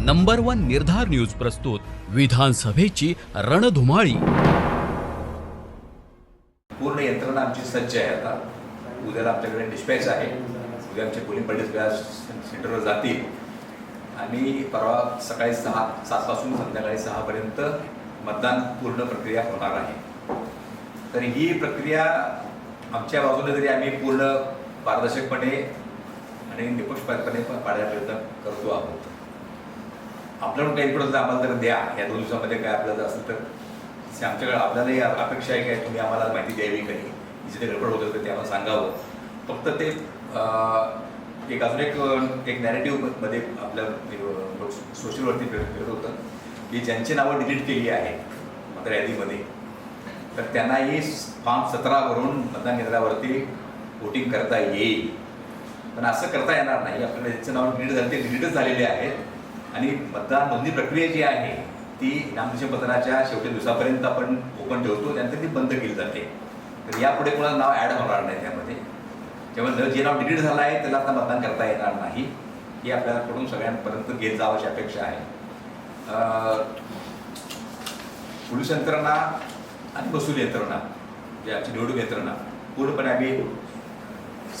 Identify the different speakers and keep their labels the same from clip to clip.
Speaker 1: Number one निर्धार news प्रस्तुत विधानसभेची रणधुमाळी.
Speaker 2: पूर्ण यंत्रणा आमची सज्ज आहे आता. उद्याला आमच्याकडे डिस्पॅच आहे. उद्या आमचे पोलिंग पाटील सेंटरवर जातील. आणि परवा सकाळी सहा सातपासून संध्याकाळी सहापर्यंत मतदान पूर्ण प्रक्रिया होणार आहे. तर ही प्रक्रिया आमच्या बाजूने जरी आम्ही पूर्ण पारदर्शकपणे आणि निपक्षपातपणे पण पाडायला प्रयत्न करतो आहोत. आपल्याकडून काही इकडं आम्हाला तर द्या. या दोन दिवसामध्ये काय आपल्याला असेल तर. आमच्याकडे आपल्यालाही अपेक्षा आहे काय तुम्ही आम्हाला माहिती द्यावी काही. जिथे गडबड होत असेल ते आम्हाला सांगावं. फक्त ते एक अजून एक एक नॅरेटिव्हमध्ये आपल्या सोशलवरती फिरत होतं. की ज्यांची नावं डिलीट केली आहेत मतदार यादीमध्ये तर त्यांनाही फॉर्म सतरावरून मतदान केंद्रावरती वोटिंग करता येईल. पण असं करता येणार नाही. आपल्याला ज्यांचं नाव डिलीट झालं ते डिलीटच झालेले आहेत. आणि मतदार नोंदणी प्रक्रिया जी आहे ती नामनिर्देशन पत्राच्या शेवटी दिवसापर्यंत आपण ओपन ठेवतो त्यानंतर ती बंद केली जाते. तर यापुढे कोणाला नाव ॲड होणार नाही त्यामध्ये. त्यामुळे जे नाव डिलीट झालं आहे त्याला आता मतदान करता येणार नाही. ही आपल्याकडून सगळ्यांपर्यंत घेत जावं अशी अपेक्षा आहे. पोलीस यंत्रणा आणि वसूल यंत्रणा जे आमची निवडणूक यंत्रणा पूर्णपणे आम्ही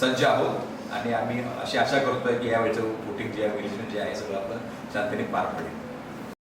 Speaker 2: सज्ज आहोत. आणि आम्ही अशी आशा करतोय की यावेळेचं वोटिंग जे आहे इलेक्शन जे आहे सगळं आपण शांतीने पार पडेल.